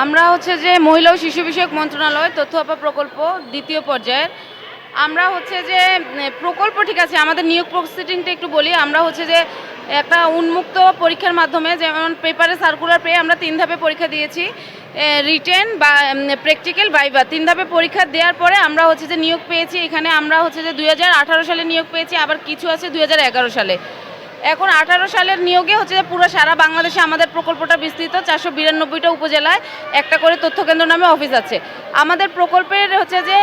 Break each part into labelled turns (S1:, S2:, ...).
S1: আমরা হচ্ছে যে মহিলা ও শিশু বিষয়ক মন্ত্রণালয়, তথ্য আপা প্রকল্প দ্বিতীয় পর্যায়ের। আমরা হচ্ছে যে প্রকল্প ঠিক আছে, আমাদের নিয়োগ প্রসিডিংটা একটু বলি। আমরা হচ্ছে যে, একটা উন্মুক্ত পরীক্ষার মাধ্যমে যেমন পেপারে সার্কুলার পেয়ে আমরা তিন ধাপে পরীক্ষা দিয়েছি। রিটেন বা প্র্যাকটিক্যাল বাইবা তিন ধাপে পরীক্ষা দেওয়ার পরে আমরা হচ্ছে যে নিয়োগ পেয়েছি। এখানে আমরা হচ্ছে যে দু হাজার আঠারো সালে নিয়োগ পেয়েছি, আবার কিছু আছে দু হাজার এগারো সালে। এখন আঠারো সালের নিয়োগে হচ্ছে যে পুরো সারা বাংলাদেশে আমাদের প্রকল্পটা বিস্তৃত, চারশো বিরানব্বইটা উপজেলায় একটা করে তথ্য কেন্দ্র নামে অফিস আছে। আমাদের প্রকল্পের হচ্ছে যে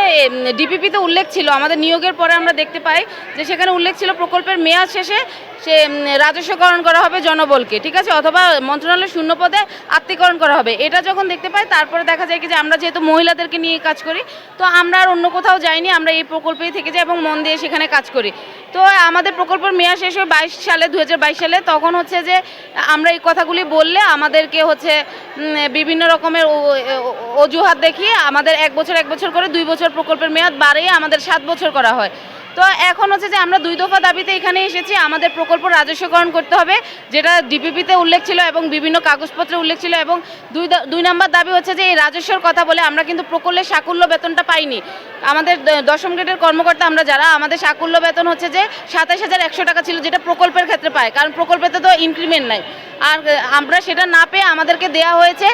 S1: ডিপিপিতে উল্লেখ ছিল, আমাদের নিয়োগের পরে আমরা দেখতে পাই যে সেখানে উল্লেখ ছিল প্রকল্পের মেয়াদ শেষে সে রাজস্বকরণ করা হবে জনবলকে, ঠিক আছে? অথবা মন্ত্রণালয়ের শূন্য পদে আত্মীকরণ করা হবে। এটা যখন দেখতে পাই, তারপরে দেখা যায় কি যে আমরা যেহেতু মহিলাদেরকে নিয়ে কাজ করি, তো আমরা আর অন্য কোথাও যাইনি, আমরা এই প্রকল্পেই থেকে যাই এবং মন দিয়ে সেখানে কাজ করি। তো আমাদের প্রকল্পের মেয়াদ শেষ হয় বাইশ সালে দু হাজার বাইশ সালে, তখন হচ্ছে যে আমরা এই কথাগুলি বললে আমাদেরকে হচ্ছে বিভিন্ন রকমের অজুহাত দেখিয়ে আমাদের এক বছর এক বছর করে দুই বছর প্রকল্পের মেয়াদ বাড়িয়ে আমাদের সাত বছর করা হয়। তো এখন হচ্ছে যে আমরা দুই দফা দাবিতে এখানে এসেছি, আমাদের প্রকল্প রাজস্বকরণ করতে হবে, যেটা ডিপিপিতে উল্লেখ ছিল এবং বিভিন্ন কাগজপত্রে উল্লেখ ছিল এবং দুই দুই নম্বর দাবি হচ্ছে যে এই রাজস্বর কথা বলে আমরা কিন্তু প্রকল্পের সাকুল্য বেতনটা পাইনি। আমাদের দশম গ্রেডের কর্মকর্তা আমরা যারা, আমাদের সাকুল্য বেতন হচ্ছে যে সাতাশ হাজার একশো টাকা ছিল, যেটা প্রকল্পের ক্ষেত্রে পায়, কারণ প্রকল্পেতে তো ইনক্রিমেন্ট নাই। আর আমরা সেটা না পেয়ে আমাদেরকে দেয়া হয়েছে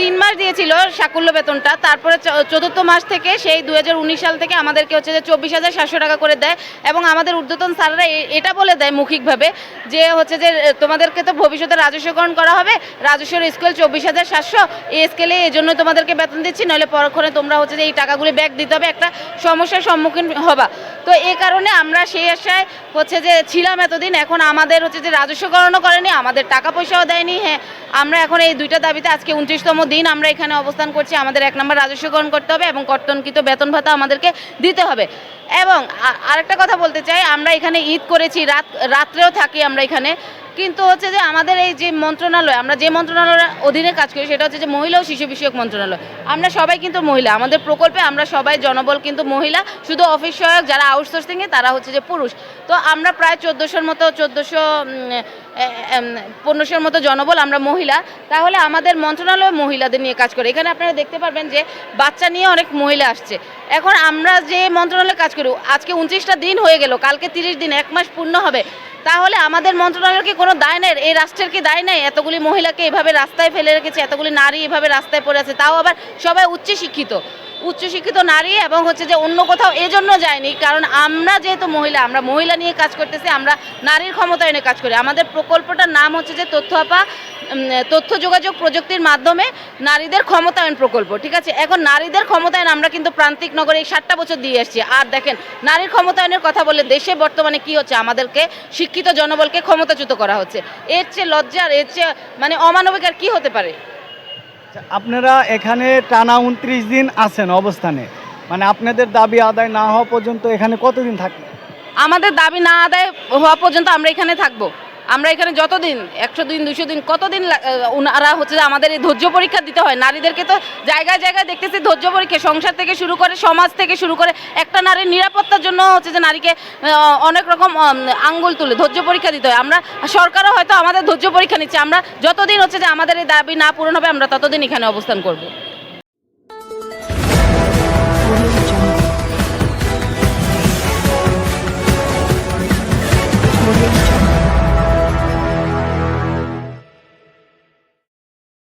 S1: তিন মাস দিয়েছিল সাকুল্য বেতনটা। তারপরে চতুর্থ মাস থেকে সেই দু হাজার উনিশ সাল থেকে আমাদেরকে হচ্ছে যে চব্বিশ হাজার সাতশো টাকা করে দেয় এবং আমাদের ঊর্ধ্বতন স্যাররা এটা বলে দেয় মৌখিকভাবে যে হচ্ছে যে তোমাদেরকে তো ভবিষ্যতে রাজস্বকরণ করা হবে, রাজস্বর স্কেল চব্বিশ হাজার সাতশো, এই স্কেলে এই জন্য তোমাদেরকে বেতন দিচ্ছি, নইলে পরক্ষণে তোমরা হচ্ছে যে এই টাকাগুলি ব্যাক দিতে হবে, একটা সমস্যার সম্মুখীন হবা। তো এই কারণে আমরা সেই আশায় হচ্ছে যে ছিলাম এতদিন, এখন আমাদের হচ্ছে যে রাজস্বকরণও করেনি, আমাদের টাকা পয়সাও দেয়নি হ্যাঁ আমরা এখন এই দুইটা দাবিতে আজকে উনত্রিশতম দিন, আমরা এখানে অবস্থান করছি, আমাদের এক নম্বর রাজস্বকরণ করতে হবে এবং কর্তনকৃত বেতন ভাতা আমাদেরকে দিতে হবে। এবং আরেকটা কথা বলতে চাই, আমরা এখানে ঈদ করেছি, রাত, রাত্রেও থাকি আমরা এখানে। কিন্তু হচ্ছে যে আমাদের এই যে মন্ত্রণালয়, আমরা যে মন্ত্রণালয়ের অধীনে কাজ করি, সেটা হচ্ছে যে মহিলা ও শিশু বিষয়ক মন্ত্রণালয়। আমরা সবাই কিন্তু মহিলা, আমাদের প্রকল্পে আমরা সবাই জনবল কিন্তু মহিলা, শুধু অফিস সহায়ক যারা আউটসোর্সিংয়ে তারা হচ্ছে যে পুরুষ। তো আমরা প্রায় চোদ্দোশোর মতো, চোদ্দোশো পনেরোশোর মতো জনবল আমরা মহিলা। তাহলে আমাদের মন্ত্রণালয় মহিলাদের নিয়ে কাজ করে। এখানে আপনারা দেখতে পারবেন যে বাচ্চা নিয়ে অনেক মহিলা আসছে। এখন আমরা যে মন্ত্রণালয়ে কাজ করি আজকে উনত্রিশটা দিন হয়ে গেল, কালকে তিরিশ দিন, এক মাস পূর্ণ হবে। তাহলে আমাদের মন্ত্রণালয়ের কি কোনো দায় নেই? এই রাষ্ট্রের কি দায় নেই? এতগুলি মহিলাকে এভাবে রাস্তায় ফেলে রেখেছে, এতগুলি নারী এভাবে রাস্তায় পড়ে আছে, তাও আবার সবাই উচ্চ শিক্ষিত উচ্চশিক্ষিত নারী এবং হচ্ছে যে অন্য কোথাও এজন্য যায়নি, কারণ আমরা যেহেতু মহিলা, আমরা মহিলা নিয়ে কাজ করতেছি, আমরা নারীর ক্ষমতায়নে কাজ করি। আমাদের প্রকল্পটার নাম হচ্ছে যে তথ্য আপা তথ্য যোগাযোগ প্রযুক্তির মাধ্যমে নারীদের ক্ষমতায়ন প্রকল্প ঠিক আছে? এখন নারীদের ক্ষমতায়ন আমরা কিন্তু প্রান্তিক নগরে এই সাতটা বছর দিয়ে আসছি আর দেখেন নারীর ক্ষমতায়নের কথা বলে দেশে বর্তমানে কি হচ্ছে? আমাদেরকে শিক্ষিত জনবলকে ক্ষমতাচ্যুত করা হচ্ছে। এর চেয়ে লজ্জার এর চেয়ে মানে অমানবিক আর কী হতে পারে?
S2: আপনারা এখানে টানা উনত্রিশ দিন আছেন অবস্থানে। মানে আপনাদের দাবি আদায় না হওয়া পর্যন্ত এখানে কতদিন থাকবে?
S1: আমাদের দাবি না আদায় হওয়া পর্যন্ত আমরা এখানে থাকব। আমরা এখানে যতদিন একশো দিন দুশো দিন কতদিন আহ, হচ্ছে আমাদের এই ধৈর্য পরীক্ষা দিতে হয় নারীদেরকে তো জায়গায় জায়গায় দেখতেছি ধৈর্য পরীক্ষা সংসার থেকে শুরু করে সমাজ থেকে শুরু করে একটা নারীর নিরাপত্তার জন্য হচ্ছে যে নারীকে অনেক রকম আঙ্গুল তুলে ধৈর্য পরীক্ষা দিতে হয়। আমরা সরকারও হয়তো আমাদের ধৈর্য পরীক্ষা নিচ্ছে আমরা যতদিন হচ্ছে যে আমাদের এই দাবি না পূরণ হবে আমরা ততদিন এখানে অবস্থান করব।